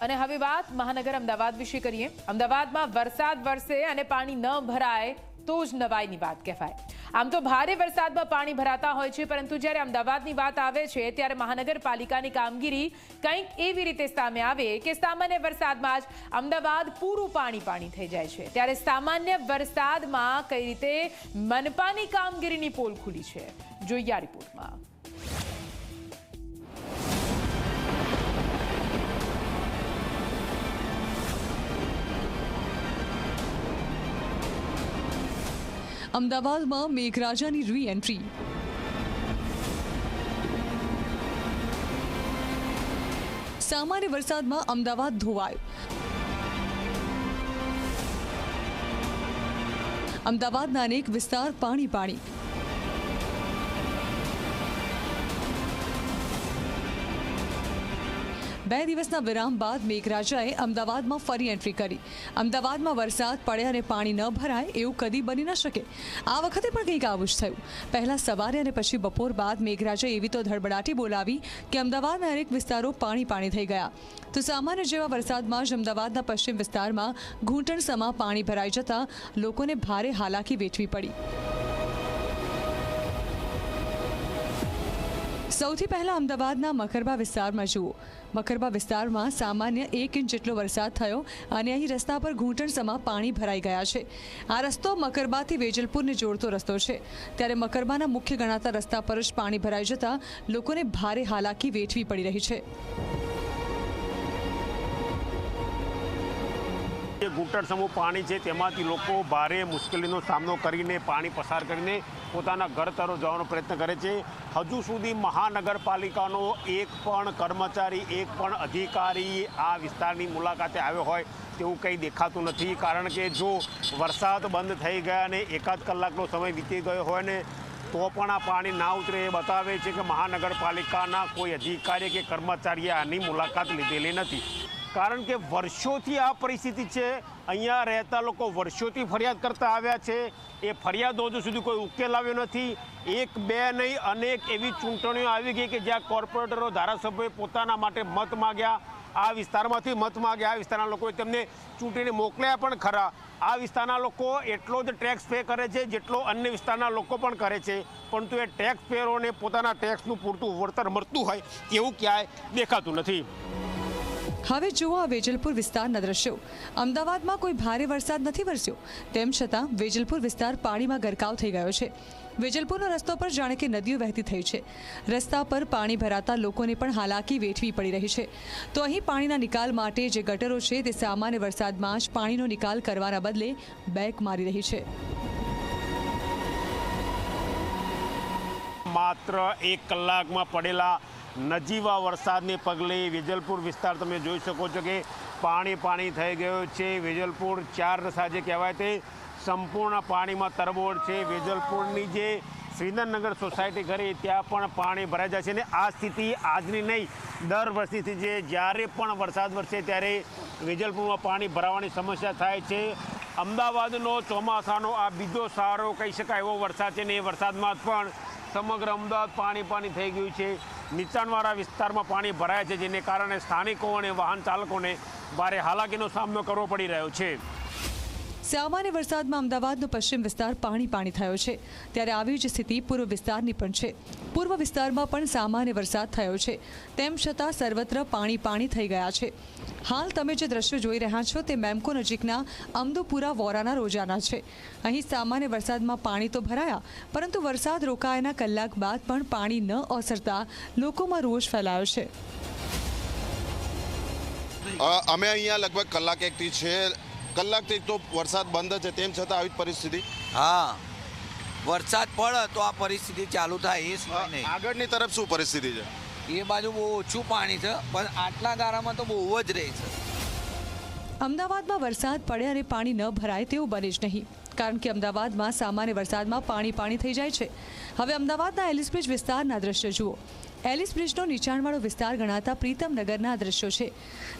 અને હવે વાત મહાનગર અમદાવાદ વિશે કરીએ. અમદાવાદમાં વરસાદ વરસે અને પાણી ન ભરાય તો જ નવાઈની વાત કહેવાય. આમ તો ભારે વરસાદમાં પાણી ભરાતા હોય છે, પરંતુ જ્યારે અમદાવાદની વાત આવે છે, ત્યારે મહાનગરપાલિકાની કામગીરી કંઈક એવી રીતે સામે આવે કે સામાન્ય વરસાદમાં જ અમદાવાદ પૂરું પાણી પાણી થઈ જાય છે. ત્યારે સામાન્ય વરસાદમાં કઈ રીતે મનપાની કામગીરીની પોલ ખુલી છે. જોઈએ આ રિપોર્ટમાં. અમદાવાદમાં મેઘરાજાની રી એન્ટ્રી સામાન્ય વરસાદમાં અમદાવાદ ધોવાયું. અમદાવાદના અનેક વિસ્તાર પાણી પાણી બે દિવસના વિરામ બાદ મેઘરાજાએ અમદાવાદમાં ફરી એન્ટ્રી કરી. અમદાવાદમાં વરસાદ પડે અને પાણી ન ભરાય એવું કદી બની ન શકે. આ વખતે પણ કંઈક આવું જ થયું. પહેલાં સવારે અને પછી બપોર બાદ મેઘરાજાએ એવી તો ધડબડાટી બોલાવી કે અમદાવાદના અનેક વિસ્તારો પાણી પાણી થઈ ગયા. તો સામાન્ય જેવા વરસાદમાં જ અમદાવાદના પશ્ચિમ વિસ્તારમાં ઘૂંટણસમાં પાણી ભરાઈ જતાં લોકોને ભારે હાલાકી વેઠવી પડી. સૌથી પહેલા અમદાવાદના મકરબા વિસ્તારમાં જુઓ. મકરબા વિસ્તારમાં સામાન્ય એક ઇંચ જેટલો વરસાદ થયો અને અહીં રસ્તા પર ઘૂંટણસમાં પાણી ભરાઈ ગયા છે. આ રસ્તો મકરબાથી વેજલપુરને જોડતો રસ્તો છે. ત્યારે મકરબાના મુખ્ય ગણાતા રસ્તા પર જ પાણી ભરાઈ જતા લોકોને ભારે હાલાકી વેઠવી પડી રહી છે. જે ઘૂંટણ સમૂહ પાણી છે, તેમાંથી લોકો ભારે મુશ્કેલીનો સામનો કરીને પાણી પસાર કરીને પોતાના ઘર તરફ જવાનો પ્રયત્ન કરે છે. હજુ સુધી મહાનગરપાલિકાનો એક પણ કર્મચારી, એક પણ અધિકારી આ વિસ્તારની મુલાકાતે આવ્યો હોય તેવું કંઈ દેખાતું નથી. કારણ કે જો વરસાદ બંધ થઈ ગયા અને એકાદ કલાકનો સમય વીતી ગયો હોય ને, તો પણ આ પાણી ના ઉતરે એ બતાવે છે કે મહાનગરપાલિકાના કોઈ અધિકારી કે કર્મચારીએ આની મુલાકાત લીધેલી નથી. કારણ કે વર્ષોથી આ પરિસ્થિતિ છે. અહીંયા રહેતા લોકો વર્ષોથી ફરિયાદ કરતા આવ્યા છે. એ ફરિયાદો હજુ સુધી કોઈ ઉકેલ આવ્યો નથી. એક, બે નહીં, અનેક એવી ચૂંટણીઓ આવી ગઈ કે જ્યાં કોર્પોરેટરો, ધારાસભ્યોએ પોતાના માટે મત માગ્યા. આ વિસ્તારમાંથી મત માગ્યા. આ વિસ્તારના લોકોએ તેમને ચૂંટીને મોકલ્યા પણ ખરા. આ વિસ્તારના લોકો એટલો જ ટેક્સ પે કરે છે જેટલો અન્ય વિસ્તારના લોકો પણ કરે છે. પરંતુ એ ટેક્સ પેરોને પોતાના ટેક્સનું પૂરતું વળતર મળતું હોય એવું ક્યાંય દેખાતું નથી. હવે જુઓ આ વેજલપુર વિસ્તારના દ્રશ્યો. અમદાવાદમાં કોઈ ભારે વરસાદ નથી વરસ્યો. તેમ છતાં, વેજલપુર વિસ્તાર પાણીમાં ગરકાવ થઈ ગયો છે. વેજલપુરનો રસ્તો પર જાણે કે નદીઓ વહેતી થઈ છે. રસ્તા પર પાણી ભરાતા લોકોને પણ હાલાકી વેઠવી પડી રહી છે. તો અહીં પાણીના નિકાલ માટે જે ગટરો છે તે સામાન્ય વરસાદમાં જ પાણીનો નિકાલ કરવાના બદલે બેક મારી રહી છે. માત્ર એક કલાકમાં પડેલા નજીવા વરસાદને પગલે વેજલપુર વિસ્તાર તમે જોઈ શકો છો કે પાણી પાણી થઈ ગયો છે. વેજલપુર ચાર રસા જે કહેવાય તે સંપૂર્ણ પાણીમાં તરબોળ છે. વેજલપુરની જે શ્રીધરનગર સોસાયટી કરી ત્યાં પણ પાણી ભરાઈ જાય છે અને આ સ્થિતિ આજની નહીં, દર વર્ષની સ્થિતિ છે જ્યારે પણ વરસાદ વરસે ત્યારે વેજલપુરમાં પાણી ભરાવાની સમસ્યા થાય છે. અમદાવાદનો ચોમાસાનો આ બીજો સારો કહી શકાય એવો વરસાદ છે ને એ વરસાદમાં પણ સમગ્ર અમદાવાદ પાણી પાણી થઈ ગયું છે. નીચાણવાળા વિસ્તારમાં પાણી ભરાય છે, જેને કારણે સ્થાનિકો અને વાહન ચાલકોને ભારે હાલાકીનો સામનો કરવો પડી રહ્યો છે. સામાન્ય વરસાદમાં અમદાવાદનો પશ્ચિમ વિસ્તાર પાણી પાણી થયો છે. ત્યારે આવી જ સ્થિતિ પૂર્વ વિસ્તારની પણ છે. પૂર્વ વિસ્તારમાં પણ સામાન્ય વરસાદ થયો છે. તેમ છતાં સર્વત્ર પાણી પાણી થઈ ગયા છે. હાલ તમે જે દ્રશ્યો જોઈ રહ્યા છો તે મેમકો નજીકના અમદોપુરા વોરાના રોજાના છે. અહીં સામાન્ય વરસાદમાં પાણી તો ભરાયા, પરંતુ વરસાદ રોકાયાના કલાક બાદ પણ પાણી ન ઓસરતા લોકોમાં રોષ ફેલાયો છે. અમે અહીંયા લગભગ કલાક એકથી છે. કલાકથી તો વરસાદ બંધ છે તેમ છતાં આવી જ પરિસ્થિતિ. હા. વરસાદ પડે તો આ પરિસ્થિતિ ચાલુ થાય એ આગળની તરફ શું પરિસ્થિતિ છે? એ બાજુ બહુ ઓછું પાણી છે પણ આટલા ગારામાં તો બહુ જ રહે છે. અમદાવાદમાં વરસાદ પડે અને પાણી ન ભરાય તેવું બને જ નહીં કારણ કે અમદાવાદમાં સામાન્ય વરસાદમાં પાણી પાણી થઈ જાય છે. હવે અમદાવાદના એલિસબ્રિજ વિસ્તારના દ્રશ્ય જુઓ. એલિસ બ્રિજનો નીચાણવાળો વિસ્તાર ગણાતા પ્રીતમનગરના દ્રશ્યો છે.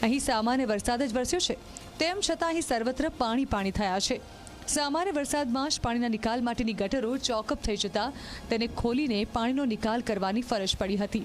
અહીં સામાન્ય વરસાદ જ વરસ્યો છે. તેમ છતાં અહીં સર્વત્ર પાણી પાણી થયા છે. સામાન્ય વરસાદમાં જ પાણીના નિકાલ માટેની ગટરો ચોકઅપ થઈ જતા તેને ખોલીને પાણીનો નિકાલ કરવાની ફરજ પડી હતી.